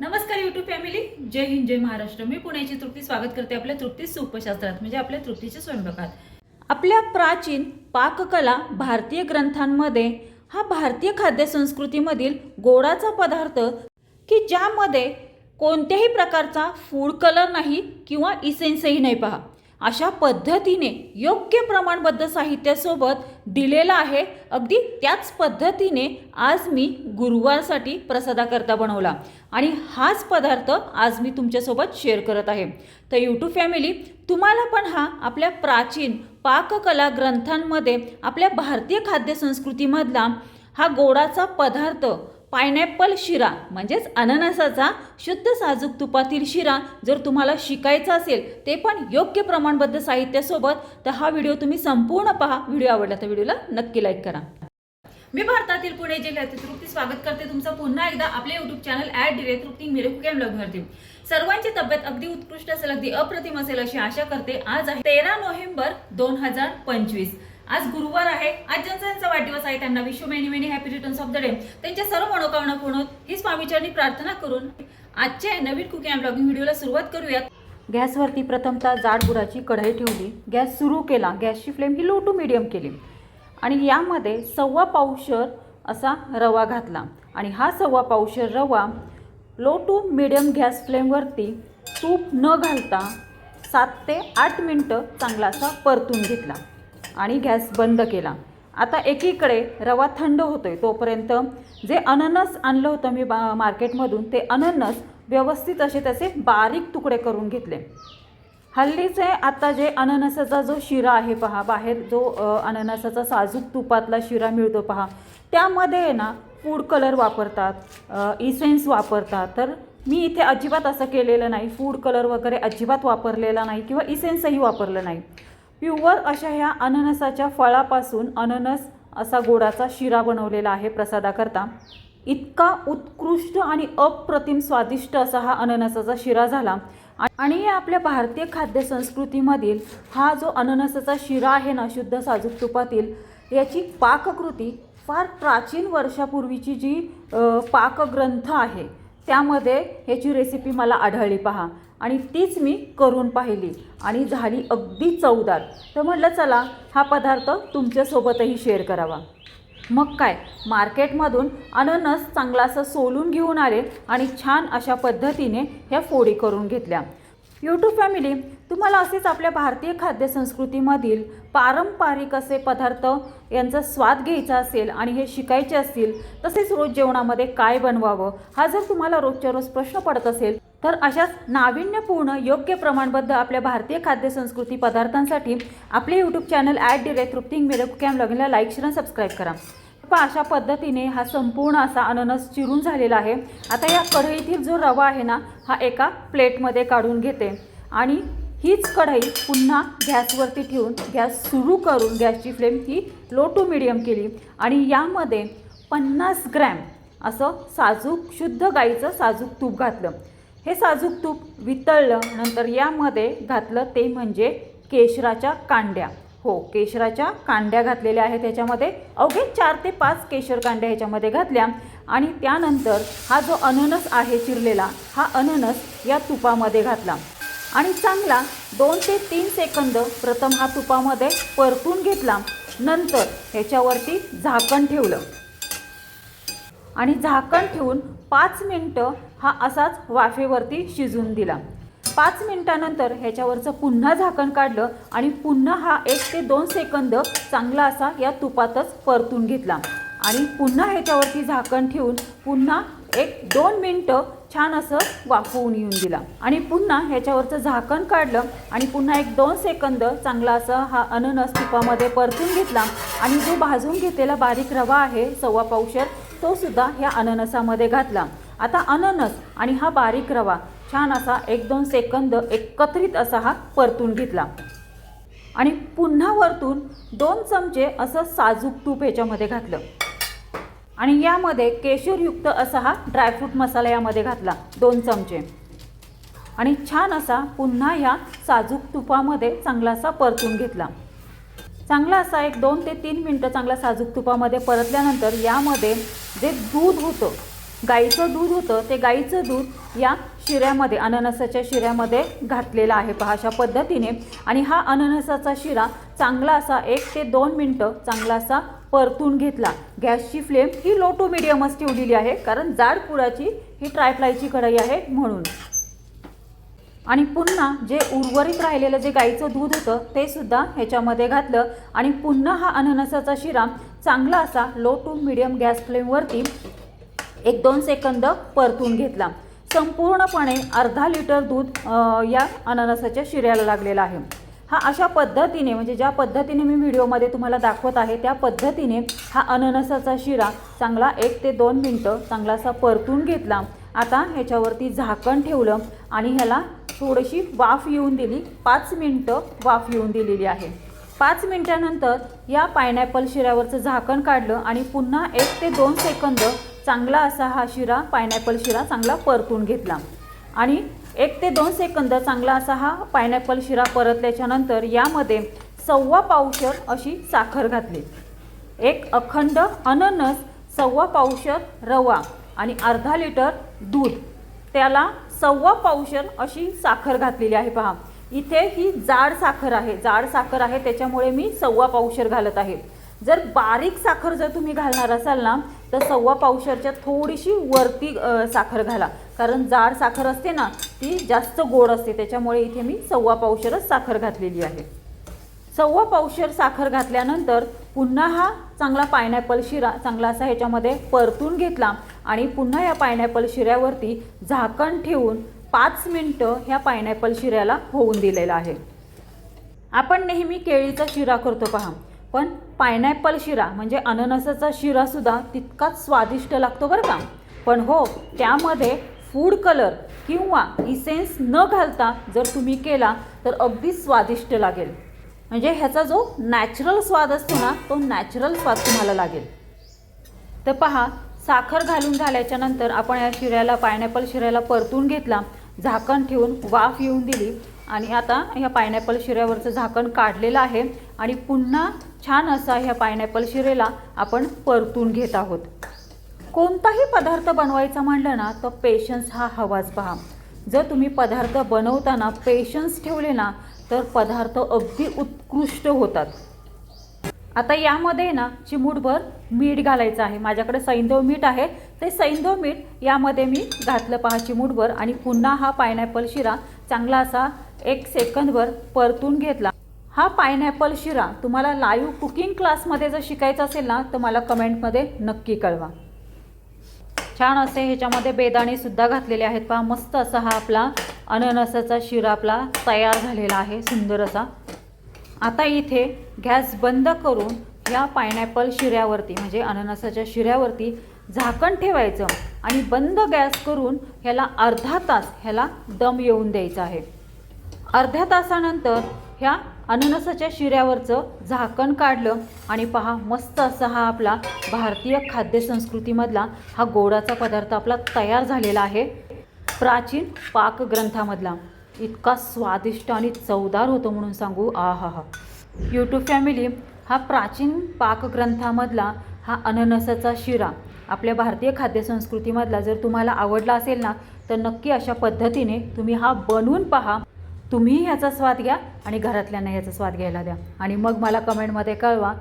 नमस्कार YouTube family जय हिंद जय महाराष्ट्र. मी पुण्याची तृप्ती. स्वागत करते आपल्या तृप्ती सुपशास्त्रात म्हणजे आपल्या तृप्तीच्या स्वयंपाकात. आपल्या प्राचीन पाककला भारतीय ग्रंथांमध्ये हा भारतीय खाद्य संस्कृतीमधील गोडाचा पदार्थ की ज्यामध्ये कोणत्याही प्रकारचा फूड कलर नाही किंवा इसेन्सही नाही पहा. अशा पद्धतीने योग्य प्रमाणबद्ध साहित्यासोबत दिलेला आहे. अगदी त्याच पद्धतीने आज मी गुरुवारसाठी प्रसादाकरता बनवला. आणि हाच पदार्थ आज मी तुमच्यासोबत शेअर करत आहे. तर यूट्यूब फॅमिली तुम्हाला पण हा आपल्या प्राचीन पाककला ग्रंथांमध्ये आपल्या भारतीय खाद्यसंस्कृतीमधला हा गोडाचा पदार्थ पायनॅपल शिरा म्हणजेच अननसाचा शुद्ध साजूक तुपातील शिरा जर तुम्हाला शिकायचा असेल ते पण योग्य प्रमाणबद्ध साहित्यासोबत तर हा व्हिडिओ तुम्ही संपूर्ण पहा. व्हिडिओ आवडला तर व्हिडिओला नक्की लाईक करा. मी भारतातील पुणे जिल्ह्यातील तृप्ती स्वागत करते तुमचं. पुन्हा एकदा आपले YouTube channel at the rate Trupti Mire cam वरती सर्वांची तब्येत अगदी उत्कृष्ट असेल अगदी अप्रतिम असेल अशी आशा करते. आज आहे तेरा नोव्हेंबर दोन हजार पंचवीस. आज गुरुवार आहे. आज ज्यांचा वाढदिवस आहे. त्यांना विश्व many many happy returns of the day त्यांच्या सर्व मनोकामना पूर्ण ही स्वामीचरणी प्रार्थना करून आजच्या नवीन कुकिंग ब्लॉगिंग व्हिडिओला सुरुवात करूयात. गॅसवरती प्रथमतः जाड गुराची कढई ठेवली. गॅस सुरू केला. गॅसची फ्लेम ही लो टू मिडियम केली. आणि यामध्ये सव्वा पावशर असा रवा घातला. आणि हा सव्वा पावशर रवा लो टू मिडियम गॅस फ्लेमवरती तूप न घालता सात ते आठ मिनटं चांगला असा परतून घेतला. आणि गॅस बंद केला. आता एकीकडे रवा थंड होतोय तोपर्यंत जे अननस आणलं होतं मी बा मार्केटमधून ते अननस व्यवस्थित असे त्याचे बारीक तुकडे करून घेतले. हल्लीचे आता जे अननसाचा जो शिरा आहे पहा बाहेर जो अननसाचा साजूक तुपातला शिरा मिळतो पहा त्यामध्ये आहे ना फूड कलर वापरतात इसेन्स वापरतात. तर मी इथे अजिबात असं केलेलं नाही फूड कलर वगैरे अजिबात वापरलेला नाही किंवा इसेन्सही वापरलं नाही. प्युअर अशा ह्या अननसाच्या फळापासून अननस असा गोडाचा शिरा बनवलेला आहे प्रसादाकरता. इतका उत्कृष्ट आणि अप्रतिम स्वादिष्ट असा हा अननसाचा शिरा झाला. आणि आपल्या भारतीय खाद्यसंस्कृतीमधील हा जो अननसाचा शिरा आहे ना शुद्ध साजूक तुपातील याची पाककृती फार प्राचीन वर्षापूर्वीची जी पाकग्रंथ आहे त्यामध्ये ह्याची रेसिपी मला आढळली. पहा आणि तीच मी करून पाहिली. आणि झाली अगदी चवदार. तर म्हटलं चला हा पदार्थ तुमच्यासोबतही शेअर करावा. मग काय? मार्केटमधून अननस चांगला असं सोलून घेऊन आले आणि छान अशा पद्धतीने ह्या फोडी करून घेतल्या. यूट्यूब फॅमिली तुम्हाला असेच आपल्या भारतीय खाद्यसंस्कृतीमधील पारंपरिक असे पदार्थ यांचा स्वाद घ्यायचा असेल आणि हे शिकायचे असतील तसेच रोज जेवणामध्ये काय बनवावं हा जर तुम्हाला रोजच्या रोज प्रश्न पडत असेल तर अशाच नाविन्यपूर्ण योग्य प्रमाणबद्ध आपल्या भारतीय खाद्यसंस्कृती पदार्थांसाठी आपले यूट्यूब चॅनल ॲट डिरे तृप्तिंग मिरक कॅम लगेला लाईक शेअर सबस्क्राईब करा. पहा अशा पद्धतीने हा संपूर्ण असा अननस चिरून झालेला आहे. आता या कढईतील जो रवा आहे ना हा एका प्लेटमध्ये काढून घेते. आणि हीच कढई पुन्हा गॅसवरती ठेवून गॅस सुरू करून गॅसची फ्लेम ही लो टू मिडियम केली. आणि यामध्ये पन्नास ग्रॅम असं साजूक शुद्ध गाईचं साजूक तूप घातलं. हे साजूक तूप वितळलं नंतर यामध्ये घातलं ते म्हणजे केशराच्या कांड्या. हो केशराच्या कांड्या घातलेल्या आहेत ह्याच्यामध्ये. अवघे चार ते पाच केशर कांड्या ह्याच्यामध्ये घातल्या आणि त्यानंतर हा जो अननस आहे चिरलेला हा अननस या तुपामध्ये घातला. आणि चांगला दोन ते तीन सेकंद प्रथम हा तुपामध्ये परतून घेतला नंतर ह्याच्यावरती झाकण ठेवलं. आणि झाकण ठेवून पाच मिनटं हा असाच वाफेवरती शिजून दिला. पाच मिनटानंतर ह्याच्यावरचं पुन्हा झाकण काढलं आणि पुन्हा हा एक ते दोन सेकंद चांगला असा या तुपातच परतून घेतला. आणि पुन्हा ह्याच्यावरती झाकण ठेवून पुन्हा एक दोन मिनटं छान असं वाफवून येऊन दिला. आणि पुन्हा ह्याच्यावरचं झाकण काढलं आणि पुन्हा एक दोन सेकंद चांगला असा हा अननस तुपामध्ये परतून घेतला. आणि जो भाजून घेतलेला बारीक रवा आहे सव्वा पावशर तो सुद्धा ह्या अननसामध्ये घातला. आता अननस आणि हा बारीक रवा छान असा एक दोन सेकंद एकत्रित असा हा परतून घेतला. आणि पुन्हा वरतून दोन चमचे असं साजूक तूप ह्याच्यामध्ये घातलं. आणि यामध्ये केशरयुक्त असा हा ड्रायफ्रूट मसाला यामध्ये घातला दोन चमचे. आणि छान असा पुन्हा ह्या साजूक तुपामध्ये चांगला असा परतून घेतला. चांगला असा एक दोन ते तीन मिनटं चांगला साजूक तुपामध्ये परतल्यानंतर यामध्ये जे दूध होतं गाईचं दूध होतं ते गाईचं दूध या शिऱ्यामध्ये अननसाच्या शिऱ्यामध्ये घातलेला आहे. पहा अशा पद्धतीने. आणि हा अननसाचा शिरा चांगला असा एक ते दोन मिनटं चांगला असा परतून घेतला. गॅसची फ्लेम ही लो टू मिडियमच ठेवलेली आहे कारण जाड पुराची ही ट्रायफ्लायची कढई आहे म्हणून. आणि पुन्हा जे उर्वरित राहिलेलं जे गाईचं दूध होतं ते सुद्धा ह्याच्यामध्ये घातलं. आणि पुन्हा हा अननसाचा शिरा चांगला असा लो टू मिडियम गॅस फ्लेमवरती एक दोन सेकंद परतून घेतला. संपूर्णपणे अर्धा लिटर दूध या अननसाच्या शिऱ्याला लागलेला आहे. हा अशा पद्धतीने म्हणजे ज्या पद्धतीने मी व्हिडिओमध्ये तुम्हाला दाखवत आहे त्या पद्धतीने हा अननसाचा शिरा चांगला एक ते दोन मिनटं चांगला असा परतून घेतला. आता ह्याच्यावरती झाकण ठेवलं आणि ह्याला थोडीशी वाफ येऊन दिली. पाच मिनटं वाफ येऊन दिलेली आहे. पाच मिनटानंतर या पायनॅपल शिऱ्यावरचं झाकण काढलं आणि पुन्हा एक ते दोन सेकंद चांगला असा हा शिरा पायनॅपल शिरा चांगला परतून घेतला. आणि एक ते दोन सेकंद चांगला असा हा पायनॅपल शिरा परतल्याच्यानंतर यामध्ये सव्वा पावशर अशी साखर घातली. एक अखंड अननस सव्वा पावशर रवा आणि अर्धा लिटर दूध. त्याला सव्वा पावशर अशी साखर घातलेली आहे पहा. इथे ही जाड साखर आहे. जाड साखर आहे त्याच्यामुळे मी सव्वा पावशर घालत आहे. जर बारीक साखर जर तुम्ही घालणार असाल ना तर सव्वा पावशरच्या थोडीशी वरती साखर घाला. कारण जाड साखर असते ना ती जास्त गोड असते. त्याच्यामुळे इथे मी सव्वा पावशरच साखर घातलेली आहे. सव्वा पावशर साखर घातल्यानंतर पुन्हा हा चांगला पायनॅपल शिरा चांगला असा ह्याच्यामध्ये परतून घेतला आणि पुन्हा या पायनॅपल शिऱ्यावरती झाकण ठेवून पाच मिनटं ह्या पायनॅपल शिऱ्याला होऊन दिलेलं आहे. आपण नेहमी केळीचा शिरा करतो पहा. पण पायनॅपल शिरा म्हणजे अननसाचा शिरासुद्धा तितकाच स्वादिष्ट लागतो बरं का. पण हो त्यामध्ये फूड कलर किंवा इसेन्स न घालता जर तुम्ही केला तर अगदी स्वादिष्ट लागेल. म्हणजे ह्याचा जो नॅचरल स्वाद असतो ना तो नॅचरल स्वाद तुम्हाला लागेल. तर पहा साखर घालून झाल्याच्यानंतर आपण या शिऱ्याला पायनॅपल शिऱ्याला परतून घेतला झाकण ठेवून वाफ येऊन दिली. आणि आता ह्या पायनॅपल शिऱ्यावरचं झाकण काढलेलं आहे. आणि पुन्हा छान असा ह्या पायनॅपल शिरेला आपण परतून घेत आहोत. कोणताही पदार्थ बनवायचा म्हणलं ना तर पेशन्स हा हवाच पहा. जर तुम्ही पदार्थ बनवताना पेशन्स ठेवले ना तर पदार्थ अगदी उत्कृष्ट होतात. आता यामध्ये ना चिमूटभर मीठ घालायचं आहे. माझ्याकडे सैंदव मीठ आहे. ते सैंदव मीठ यामध्ये मी घातलं पहा चिमूटभर आणि पुन्हा हा पायनॅपल शिरा चांगला असा एक सेकंदभर परतून घेतला. हा पायनॅपल शिरा तुम्हाला लाईव्ह कुकिंग क्लासमध्ये जर शिकायचा असेल ना तर मला कमेंटमध्ये नक्की कळवा. छान असे ह्याच्यामध्ये बेदाणेसुद्धा घातलेले आहेत पहा मस्त असा हा आपला अननसाचा शिरा आपला तयार झालेला आहे सुंदर असा. आता इथे गॅस बंद करून या पायनॅपल शिऱ्यावरती म्हणजे अननसाच्या शिऱ्यावरती झाकण ठेवायचं आणि बंद गॅस करून ह्याला अर्धा तास ह्याला दम येऊन द्यायचा आहे. अर्ध्या तासानंतर ह्या अननसाच्या शिऱ्यावरचं झाकण काढलं आणि पहा मस्त असा हा आपला भारतीय खाद्यसंस्कृतीमधला हा गोडाचा पदार्थ आपला तयार झालेला आहे. प्राचीन पाकग्रंथामधला इतका स्वादिष्ट आणि चवदार होतो म्हणून सांगू आ हा हा यूट्यूब फॅमिली हा प्राचीन पाकग्रंथामधला हा अननसाचा शिरा आपल्या भारतीय खाद्यसंस्कृतीमधला जर तुम्हाला आवडला असेल ना तर नक्की अशा पद्धतीने तुम्ही हा बनवून पहा. तुम्ही ह्याचा स्वाद घ्या आणि घरातल्यांना ह्याचा स्वाद घ्यायला द्या. आणि मग मला कमेंटमध्ये कळवा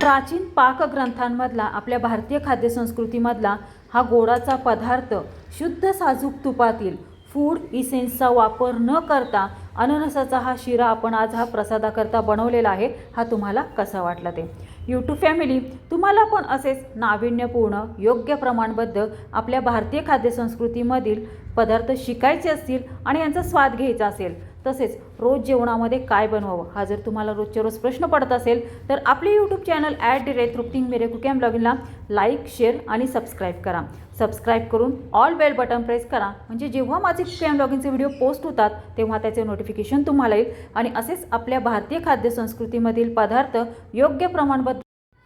प्राचीन पाकग्रंथांमधला आपल्या भारतीय खाद्यसंस्कृतीमधला हा गोडाचा पदार्थ शुद्ध साजूक तुपातील फूड इसेन्सचा वापर न करता अननसाचा हा शिरा आपण आज हा प्रसादाकरता बनवलेला आहे हा तुम्हाला कसा वाटला ते? यूट्यूब फॅमिली तुम्हाला पण असेच नाविन्यपूर्ण योग्य प्रमाणबद्ध आपल्या भारतीय खाद्यसंस्कृतीमधील पदार्थ शिकायचे असतील आणि यांचा स्वाद घ्यायचा असेल तसेच रोज जेवणामध्ये काय बनवावं हा जर तुम्हाला रोजच्या रोज प्रश्न पडत असेल तर आपले YouTube channel at the rate तृप्तिंग मेरे कुकॅम ब्लॉगिंगला लाईक शेअर आणि सबस्क्राईब करा. सबस्क्राईब करून ऑल बेल बटन प्रेस करा. म्हणजे जेव्हा माझे कुकॅम ब्लॉगिंगचे व्हिडिओ पोस्ट होतात तेव्हा त्याचे नोटिफिकेशन तुम्हाला येईल. आणि असेच आपल्या भारतीय खाद्यसंस्कृतीमधील पदार्थ योग्य प्रमाणबद्ध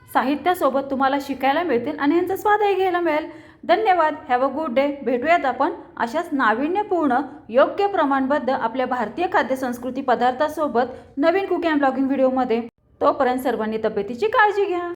साहित्यासोबत तुम्हाला शिकायला मिळतील आणि यांचा स्वादही घ्यायला मिळेल. धन्यवाद हॅव अ गुड डे भेटूयात आपण अशाच नाविन्यपूर्ण योग्य प्रमाणबद्ध आपल्या भारतीय खाद्यसंस्कृती पदार्थासोबत नवीन कुकिंग ब्लॉगिंग व्हिडिओमध्ये तोपर्यंत सर्वांनी तब्येतीची काळजी घ्या.